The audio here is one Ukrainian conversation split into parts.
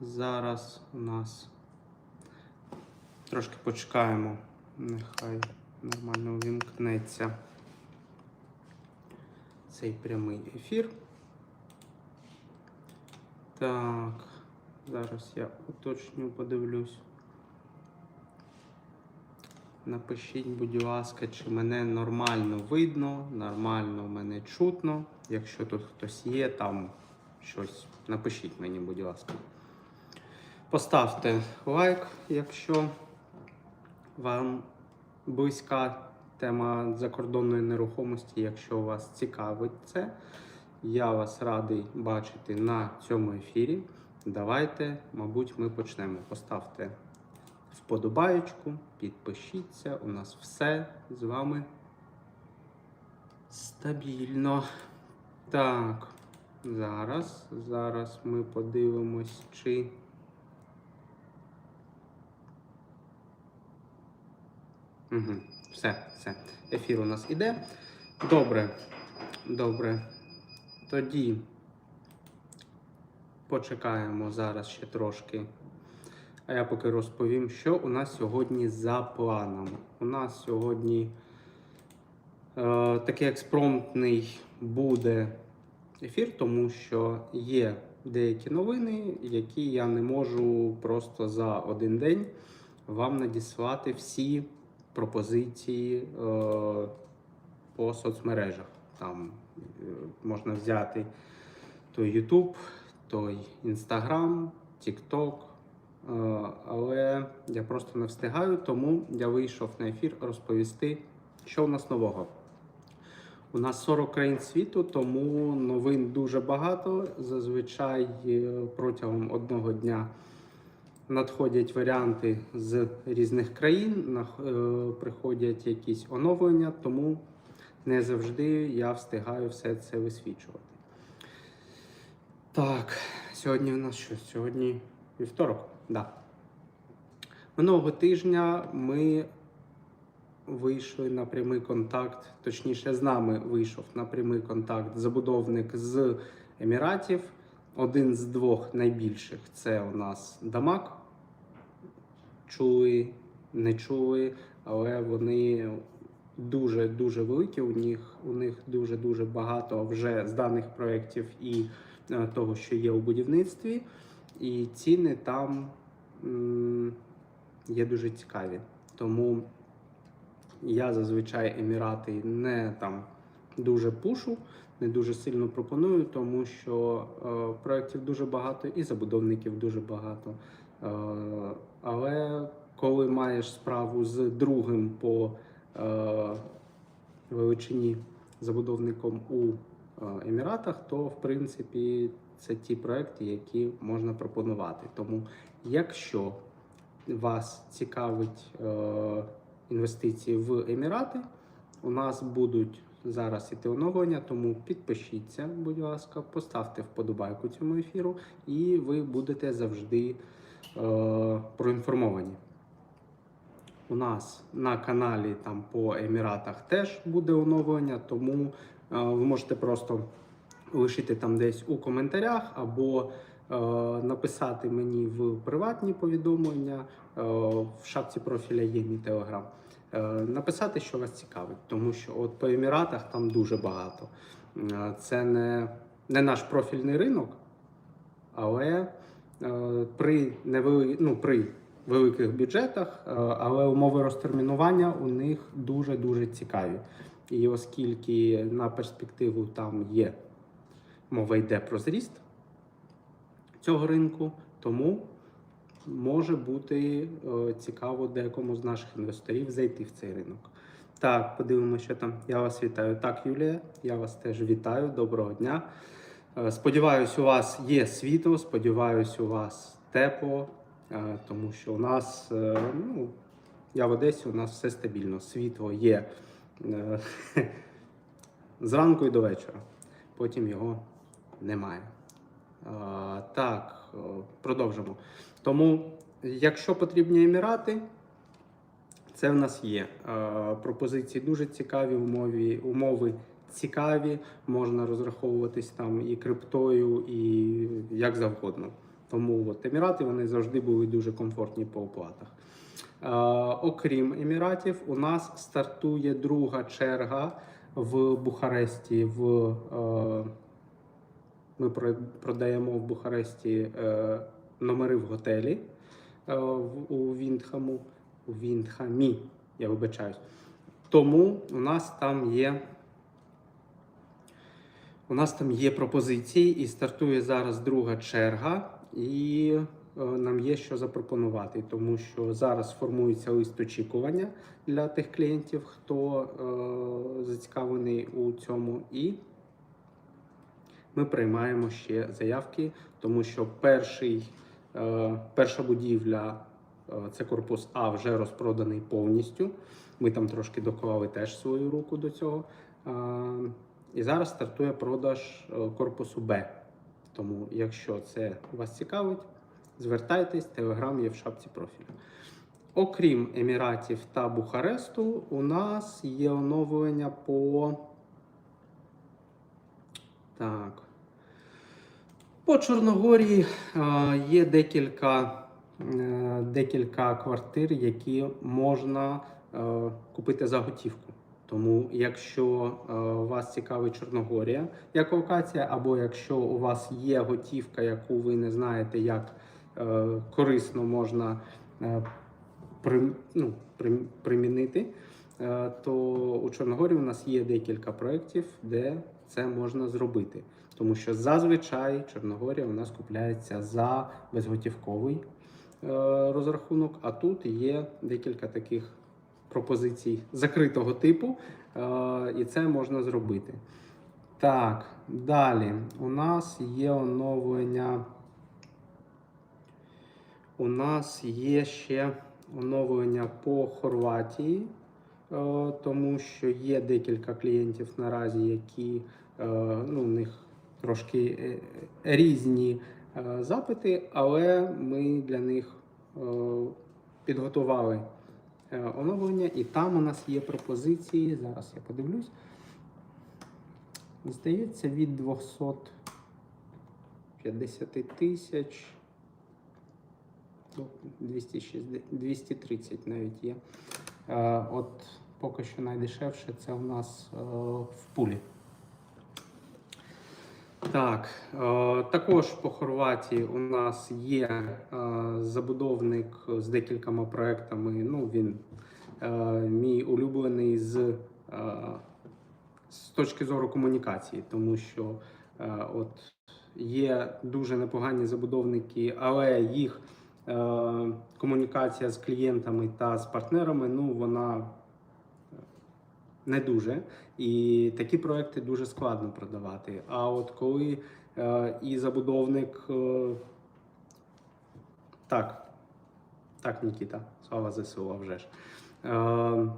Зараз у нас трошки почекаємо. Нехай нормально увімкнеться цей прямий ефір. Так, зараз я уточню, подивлюсь. Напишіть, будь ласка, чи мене нормально видно, нормально мене чутно. Якщо тут хтось є, там щось напишіть мені, будь ласка. Поставте лайк, якщо вам близька тема закордонної нерухомості, якщо вас цікавить це. Я вас радий бачити на цьому ефірі. Давайте, мабуть, ми почнемо. Поставте вподобаєчку, підпишіться. У нас все з вами стабільно. Так, зараз, зараз ми подивимось, чи. Угу, все, все. Ефір у нас іде. Добре, добре. Тоді почекаємо зараз ще трошки. А я поки розповім, що у нас сьогодні за планом. У нас сьогодні е, такий експромтний буде ефір, тому що є деякі новини, які я не можу просто за один день вам надіслати всі пропозиції е, по соцмережах. Там е, можна взяти той YouTube, той Instagram, TikTok. Е, Але я просто не встигаю, тому я вийшов на ефір розповісти, що у нас нового. У нас 40 країн світу, тому новин дуже багато. Зазвичай протягом одного дня надходять варіанти з різних країн, е, приходять якісь оновлення, тому не завжди я встигаю все це висвічувати. Так, сьогодні у нас що? Сьогодні вівторок. Да. Минулого тижня ми вийшли на прямий контакт, точніше, з нами вийшов на прямий контакт забудовник з Еміратів. Один з двох найбільших це у нас Дамак. Чули, не чули, але вони дуже дуже великі. У них у них дуже дуже багато вже зданих проєктів і е, того, що є у будівництві, і ціни там м, є дуже цікаві. Тому я зазвичай Емірати не там дуже пушу, не дуже сильно пропоную, тому що е, проєктів дуже багато і забудовників дуже багато. Е, але коли маєш справу з другим по е, величині забудовником у е, Еміратах, то в принципі це ті проекти, які можна пропонувати. Тому, якщо вас цікавить е, інвестиції в Емірати, у нас будуть зараз іти оновлення, тому підпишіться, будь ласка, поставте вподобайку цьому ефіру, і ви будете завжди е, проінформовані. У нас на каналі там по Еміратах теж буде оновлення, тому е, ви можете просто лишити там десь у коментарях або е, написати мені в приватні повідомлення. Е, в шапці профіля є мій телеграм. Е, написати, що вас цікавить, тому що от по Еміратах там дуже багато. Е, Це не, не наш профільний ринок, але е, при невели... ну, при великих бюджетах, але умови розтермінування у них дуже дуже цікаві. І оскільки на перспективу там є мова йде про зріст цього ринку, тому може бути е, цікаво декому з наших інвесторів зайти в цей ринок. Так, подивимося, що там. Я вас вітаю. Так, Юлія, я вас теж вітаю. Доброго дня. Е, Сподіваюсь, у вас є світло, сподіваюсь, у вас тепло, е, тому що у нас, ну, я в Одесі, у нас все стабільно. Світло є зранку і до вечора. Потім його немає. Так, продовжимо. Тому, якщо потрібні емірати, це в нас є. Е, Пропозиції дуже цікаві, умови, умови цікаві, можна розраховуватись там і криптою, і як завгодно. Тому от Емірати вони завжди були дуже комфортні по оплатах. Е, окрім Еміратів, у нас стартує друга черга в Бухаресті. В, е, ми продаємо в Бухаресті е, номери в готелі е, у Віндхаму. У Віндхамі, я вибачаюсь. Тому у нас там є. У нас там є пропозиції, і стартує зараз друга черга, і е, нам є що запропонувати, тому що зараз формується лист очікування для тих клієнтів, хто е, зацікавлений у цьому, і ми приймаємо ще заявки, тому що перший, перша будівля, е, це корпус А, вже розпроданий повністю. Ми там трошки доклали теж свою руку до цього. Е, І зараз стартує продаж е, корпусу Б. Тому, якщо це вас цікавить, звертайтесь, телеграм є в шапці профілю. Окрім Еміратів та Бухаресту, у нас є оновлення по. Так. По Чорногорії е, є декілька, е, декілька квартир, які можна е, купити за готівку. Тому, якщо вас цікавить Чорногорія як локація, або якщо у вас є готівка, яку ви не знаєте, як корисно можна при, ну, при, примінити, то у Чорногорії у нас є декілька проєктів, де це можна зробити. Тому що зазвичай Чорногорія у нас купляється за безготівковий е, розрахунок, а тут є декілька таких пропозицій закритого типу, е, і це можна зробити. Так, далі у нас є оновлення. У нас є ще оновлення по Хорватії, е, тому що є декілька клієнтів наразі, які ну, у них трошки е, різні е, запити, але ми для них е, підготували оновлення, і там у нас є пропозиції. Зараз я подивлюсь. Здається, від 250 тисяч. Ну, 260, 230 навіть є. От поки що найдешевше це у нас в пулі. Так, е, також по Хорватії у нас є е, забудовник з декількома проектами. Ну, він е, мій улюблений з, з точки зору комунікації, тому що от є дуже непогані забудовники, але їх комунікація з клієнтами та з партнерами, ну вона не дуже. І такі проекти дуже складно продавати. А от коли е, і забудовник. Е, так, так, Нікіта, слава ЗСУ, вже ж. Е,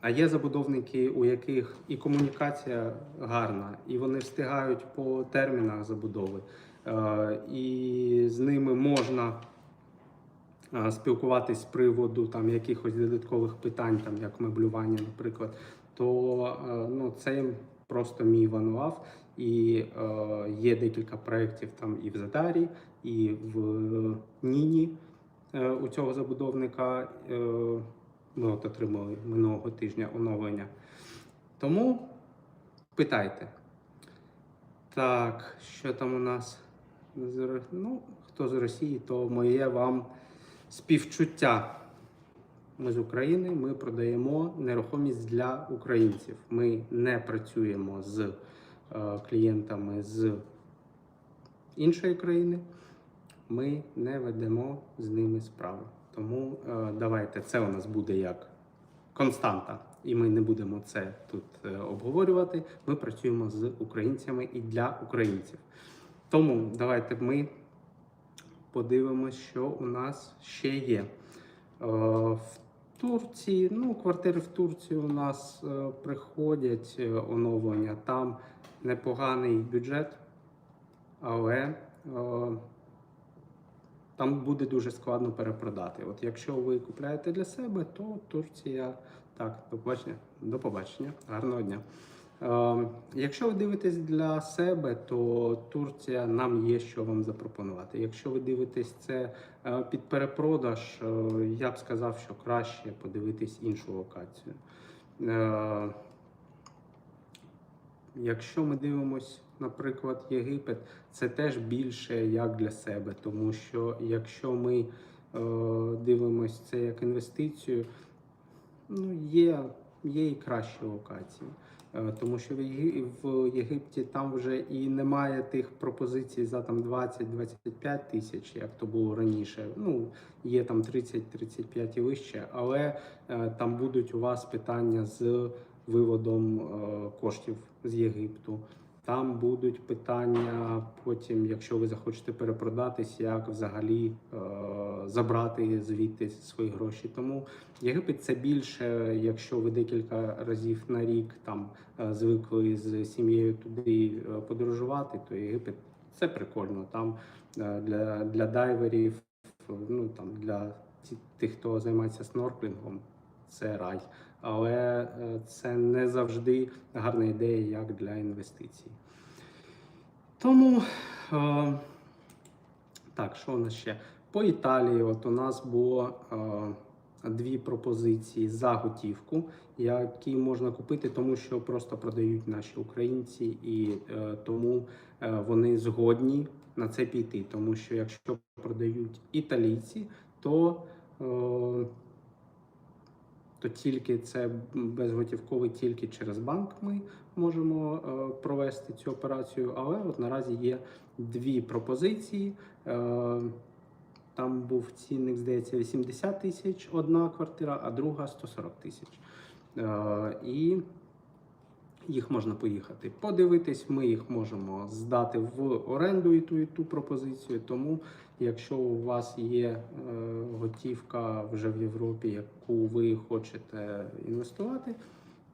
а є забудовники, у яких і комунікація гарна, і вони встигають по термінах забудови, е, і з ними можна е, спілкуватись з приводу там якихось додаткових питань, там як меблювання, наприклад, то е, ну, це просто мій вануав. І е, є декілька проєктів там і в Задарі, і в Ніні е, у цього забудовника. Е, ми от отримали минулого тижня оновлення. Тому питайте. Так, що там у нас? Ну, хто з Росії, то моє вам співчуття. Ми з України, ми продаємо нерухомість для українців. Ми не працюємо з е, клієнтами з іншої країни. Ми не ведемо з ними справи. Тому е, давайте це у нас буде як константа, і ми не будемо це тут е, обговорювати. Ми працюємо з українцями і для українців. Тому давайте ми подивимося, що у нас ще є. В Турції, ну, квартири в Турції у нас е, приходять е, оновлення. Там непоганий бюджет, але е, там буде дуже складно перепродати. От якщо ви купляєте для себе, то Турція так, до побачення. До побачення. Гарного дня. Е, Якщо ви дивитесь для себе, то Турція нам є що вам запропонувати. Якщо ви дивитесь це е, під перепродаж, е, я б сказав, що краще подивитись іншу локацію. Е, Якщо ми дивимось, наприклад, Єгипет, це теж більше як для себе, тому що якщо ми дивимось це як інвестицію, ну є, є і кращі локації. Е, Тому що в Єгипті там вже і немає тих пропозицій за там 20-25 тисяч, як то було раніше. Ну є там 30-35 і вище, але е, там будуть у вас питання з виводом е, коштів з Єгипту. Там будуть питання потім, якщо ви захочете перепродатись, як взагалі е, забрати звідти свої гроші. Тому Єгипет це більше, якщо ви декілька разів на рік там е, звикли з сім'єю туди е, подорожувати, то Єгипет це прикольно. Там е, для, для дайверів, ну там для тих, хто займається снорклінгом, це рай. Але е, це не завжди гарна ідея як для інвестицій. Тому е, так, що у нас ще? По Італії, от у нас було е, дві пропозиції за готівку, які можна купити, тому що просто продають наші українці, і тому вони згодні на це піти. Тому що якщо продають італійці, то то тільки це безготівковий, тільки через банк ми можемо е, провести цю операцію. Але от наразі є дві пропозиції. Е, там був цінник, здається, 80 тисяч одна квартира, а друга 140 тисяч. Е, і їх можна поїхати подивитись. Ми їх можемо здати в оренду і ту і ту пропозицію. Тому, якщо у вас є е, готівка вже в Європі, яку ви хочете інвестувати,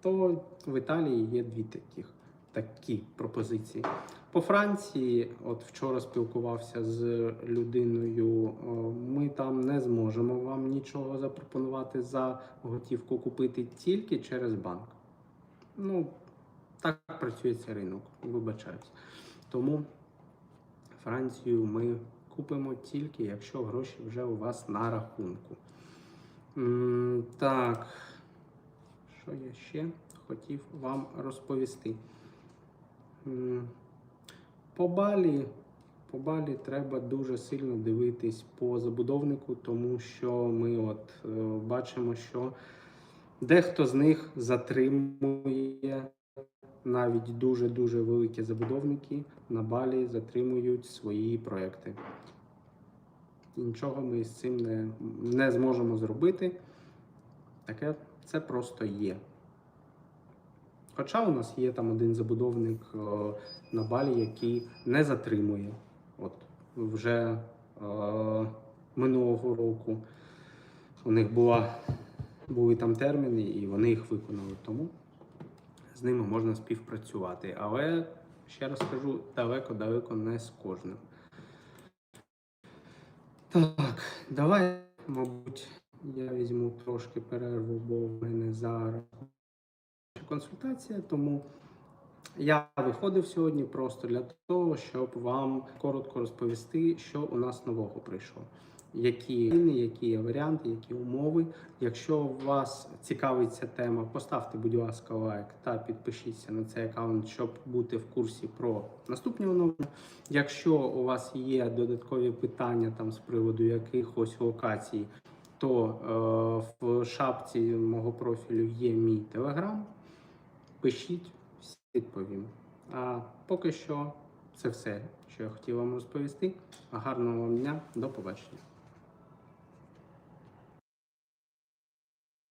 то в Італії є дві таких такі пропозиції. По Франції, от вчора спілкувався з людиною. е, Ми там не зможемо вам нічого запропонувати за готівку купити тільки через банк. Ну, так працює цей ринок, вибачаюсь. Тому Францію ми купимо тільки, якщо гроші вже у вас на рахунку. Так, що я ще хотів вам розповісти? М, По Балі, по Балі треба дуже сильно дивитись по забудовнику, тому що ми от е, бачимо, що дехто з них затримує навіть дуже-дуже великі забудовники на Балі затримують свої проекти. Нічого ми з цим не, не зможемо зробити. Таке це просто є. Хоча у нас є там один забудовник е, на Балі, який не затримує. От вже е, минулого року у них була, були там терміни, і вони їх виконали. Тому з ними можна співпрацювати. Але ще раз кажу, далеко-далеко не з кожним. Так, давай, мабуть, я візьму трошки перерву, бо в мене зараз консультація, тому я виходив сьогодні просто для того, щоб вам коротко розповісти, що у нас нового прийшло. Які ціни, які є варіанти, які умови. Якщо вас цікавить ця тема, поставте, будь ласка, лайк та підпишіться на цей аккаунт, щоб бути в курсі про наступні оновлення. Якщо у вас є додаткові питання там з приводу якихось локацій, то е, в шапці мого профілю є мій телеграм. Пишіть, всі відповім. А поки що це все, що я хотів вам розповісти. Гарного вам дня, до побачення.